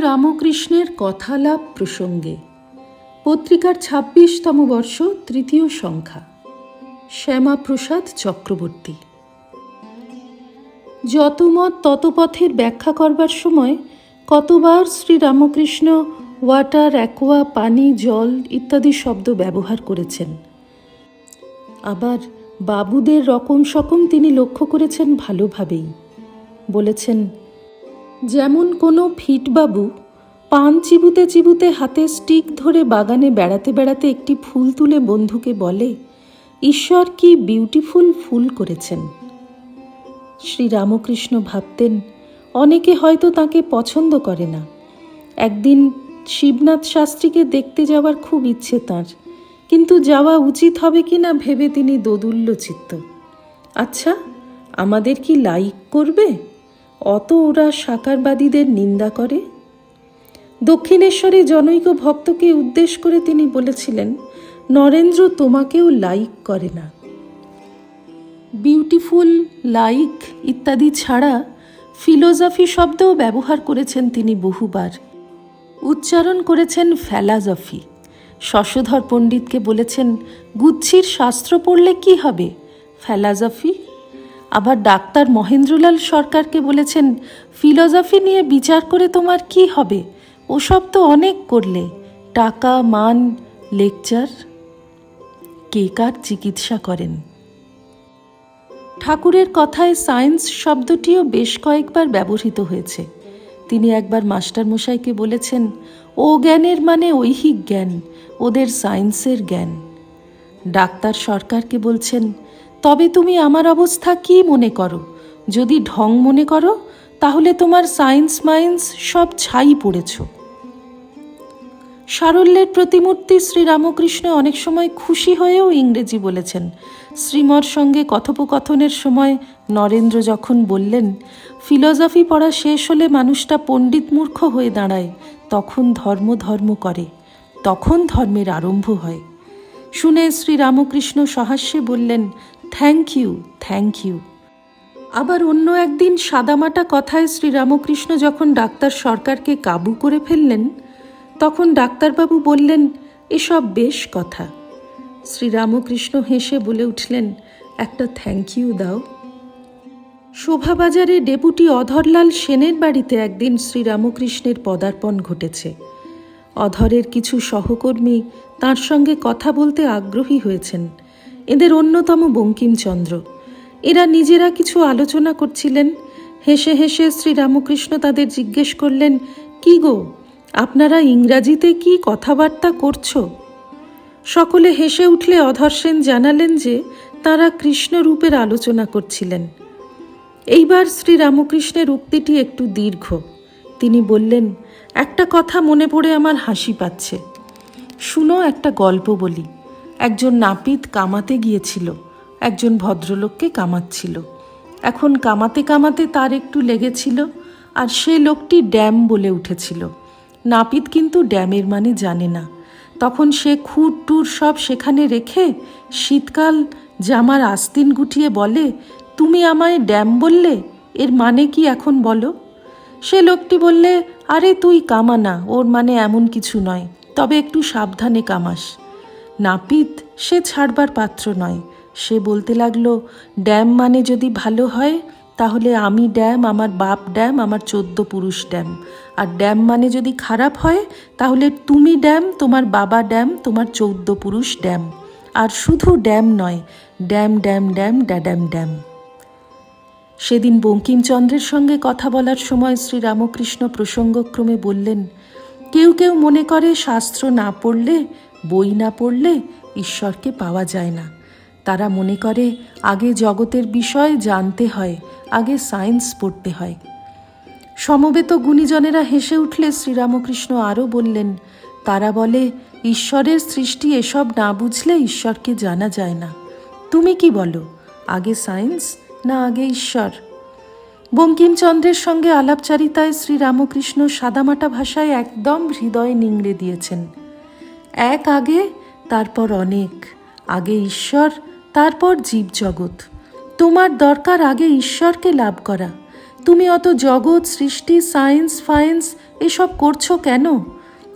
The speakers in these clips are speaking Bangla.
রামকৃষ্ণের কথালাপ প্রসঙ্গে, পত্রিকার ছাব্বিশতম বর্ষ, তৃতীয় সংখ্যা, শ্যামাপ্রসাদ চক্রবর্তী। যত মত তত পথের ব্যাখ্যা করবার সময়, কতবার শ্রীরামকৃষ্ণ ওয়াটার, অ্যাকোয়া, পানি, জল ইত্যাদি শব্দ ব্যবহার করেছেন। আবার বাবুদের রকম সকম তিনি লক্ষ্য করেছেন ভালোভাবেই। বলেছেন যেমন কোনো ফিটবাবু পান চিবুতে চিবুতে হাতে স্টিক ধরে বাগানে বেড়াতে বেড়াতে একটি ফুল তুলে বন্ধুকে বলে, ঈশ্বর কি বিউটিফুল ফুল করেছেন? শ্রীরামকৃষ্ণ ভাবতেন, অনেকে হয়তো তাকে পছন্দ করে না। একদিন শিবনাথ শাস্ত্রীকে দেখতে যাওয়ার খুব ইচ্ছে তার, কিন্তু যাওয়া উচিত হবে কি না ভেবে তিনি দোদুল্য চিত্ত আচ্ছা আমাদের কি লাইক করবে? অত ওরা সাকারবাদীদের নিন্দা করে? দক্ষিণেশ্বরে জনৈক ভক্তকে উদ্দেশ করে তিনি বলেছিলেন, নরেন্দ্র তোমাকেও লাইক করে না। বিউটিফুল, লাইক ইত্যাদি ছাড়া ফিলোজফি শব্দও ব্যবহার করেছেন তিনি বহুবার। উচ্চারণ করেছেন ফ্যালাজফি। শশধর পণ্ডিতকে বলেছেন, গুচ্ছির শাস্ত্র পড়লে কি হবে? ফ্যালাজফি? আবার ডাক্তার মহেন্দ্রলাল সরকারকে বলেছেন, ফিলোজফি নিয়ে বিচার করে তোমার কি হবে? ওসব তো অনেক করলে। টাকা, মান, লেকচার। কে কার চিকিৎসা করেন? ঠাকুরের কথায় সায়েন্স শব্দটিও বেশ কয়েকবার ব্যবহৃত হয়েছে। তিনি একবার মাস্টারমশাইকে বলেছেন, ও জ্ঞানের মানে ঐহিক জ্ঞান, ওদের সায়েন্সের জ্ঞান। ডাক্তার সরকারকে বলছেন তবে তুমি আমার অবস্থা কি মনে করো? যদি ঢং মনে করো, তাহলে তোমার সায়েন্স মাইন্স সব ছাই পড়েছ। সারল্যের প্রতিমূর্তি শ্রীরামকৃষ্ণ অনেক সময় খুশি হয়েও ইংরেজি বলেছেন। শ্রীমর সঙ্গে কথোপকথনের সময় নরেন্দ্র যখন বললেন, ফিলসফি পড়া শেষ হলে মানুষটা পণ্ডিত মূর্খ হয়ে দাঁড়ায়, তখন ধর্ম ধর্ম করে, তখন ধর্মের আরম্ভ হয়। শুনে শ্রীরামকৃষ্ণ সহাস্যে বললেন থ্যাংক ইউ থ্যাংক ইউ। আবার অন্য একদিন সাদামাটা কথায় শ্রীরামকৃষ্ণ যখন ডাক্তার সরকারকে কাবু করে ফেললেন, তখন ডাক্তারবাবু বললেন, এসব বেশ কথা। শ্রীরামকৃষ্ণ হেসে বলে উঠলেন, একটা থ্যাংক ইউ দাও। শোভাবাজারে ডেপুটি অধরলাল সেনের বাড়িতে একদিন শ্রীরামকৃষ্ণের পদার্পণ ঘটেছে। অধরের কিছু সহকর্মী তার সঙ্গে কথা বলতে আগ্রহী হয়েছেন। এদের অন্যতম বঙ্কিমচন্দ্র। এরা নিজেরা কিছু আলোচনা করছিলেন, হেসে হেসে শ্রীরামকৃষ্ণ তাদের জিজ্ঞেস করলেন, কি গো, আপনারা ইংরাজিতে কি কথাবার্তা করছ? সকলে হেসে উঠলে অধর সেন জানালেন যে তারা কৃষ্ণরূপের আলোচনা করছিলেন। এইবার শ্রীরামকৃষ্ণের উক্তিটি একটু দীর্ঘ। তিনি বললেন, একটা কথা মনে পড়ে আমার হাসি পাচ্ছে। শুনো একটা গল্প বলি। একজন নাপিত কামাতে গিয়েছিল, একজন ভদ্রলোককে কামাচ্ছিল। এখন কামাতে কামাতে তার একটু লেগেছিল আর সে লোকটি ড্যাম বলে উঠেছিল। নাপিত কিন্তু ড্যামের মানে জানে না। তখন সে খুঁট টুর সব সেখানে রেখে শীতকাল জামার আস্তিন গুটিয়ে বলে, তুমি আমায় ড্যাম বললে, এর মানে কি এখন বলো? সে লোকটি বললে, আরে তুই কামানা ওর মানে এমন কিছু নয়, তবে একটু সাবধানে কামাস। নাপিত সে ছাড়বার পাত্র নয়। সে বলতে লাগল, ড্যাম মানে যদি ভালো হয়, তাহলে আমি ড্যাম, আমার বাপ ড্যাম, আমার চোদ্দ পুরুষ ড্যাম। আর ড্যাম মানে যদি খারাপ হয়, তাহলে তুমি ড্যাম, তোমার বাবা ড্যাম, তোমার চৌদ্দ পুরুষ ড্যাম। আর শুধু ড্যাম নয়, ড্যাম ড্যাম ড্যাম ড্যাড্যাম ড্যাম। সেদিন বঙ্কিমচন্দ্রের সঙ্গে কথা বলার সময় শ্রীরামকৃষ্ণ প্রসঙ্গক্রমে বললেন, কেউ কেউ মনে করে শাস্ত্র না পড়লে বই না পড়লে ঈশ্বরকে পাওয়া যায় না। তারা মনে করে, আগে জগতের বিষয় জানতে হয়, আগে সায়েন্স পড়তে হয়। সমবেত গুণীজনেরা হেসে উঠলে শ্রীরামকৃষ্ণ আরও বললেন, তারা বলে, ঈশ্বরের সৃষ্টি এসব না বুঝলে ঈশ্বরকে জানা যায় না। তুমি কি বলো, আগে সায়েন্স না আগে ঈশ্বর? বঙ্কিমচন্দ্রের সঙ্গে আলাপচারিতায় শ্রীরামকৃষ্ণ সাদামাটা ভাষায় একদম হৃদয় নিংড়ে দিয়েছেন। এক আগে, তারপর অনেক। আগে ঈশ্বর, তারপর জীবজগৎ। তোমার দরকার আগে ঈশ্বরকে লাভ করা। তুমি অত জগৎ, সৃষ্টি, সায়েন্স, ফায়েন্স এসব করছ কেন?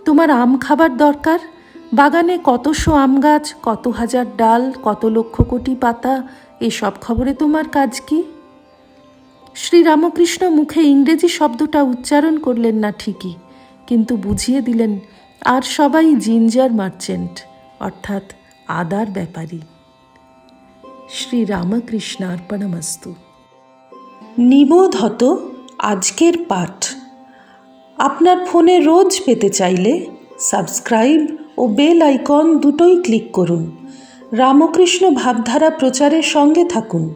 তোমার আম খাবার দরকার? বাগানে কতশো আম গাছ, কত হাজার ডাল, কত লক্ষ কোটি পাতা, এসব খবরে তোমার কাজ কি? শ্রীরামকৃষ্ণ মুখে ইংরেজি শব্দটা উচ্চারণ করলেন না ঠিকই, কিন্তু বুঝিয়ে দিলেন আর সবাই জিঞ্জার মার্চেন্ট, অর্থাৎ আদার ব্যাপারী। শ্রী শ্রীরামকৃষ্ণার্পণমস্তু নিবোধ হত আজকের পাঠ। আপনার ফোনে রোজ পেতে চাইলে সাবস্ক্রাইব ও বেল আইকন দুটোই ক্লিক করুন। রামকৃষ্ণ ভাবধারা প্রচারের সঙ্গে থাকুন।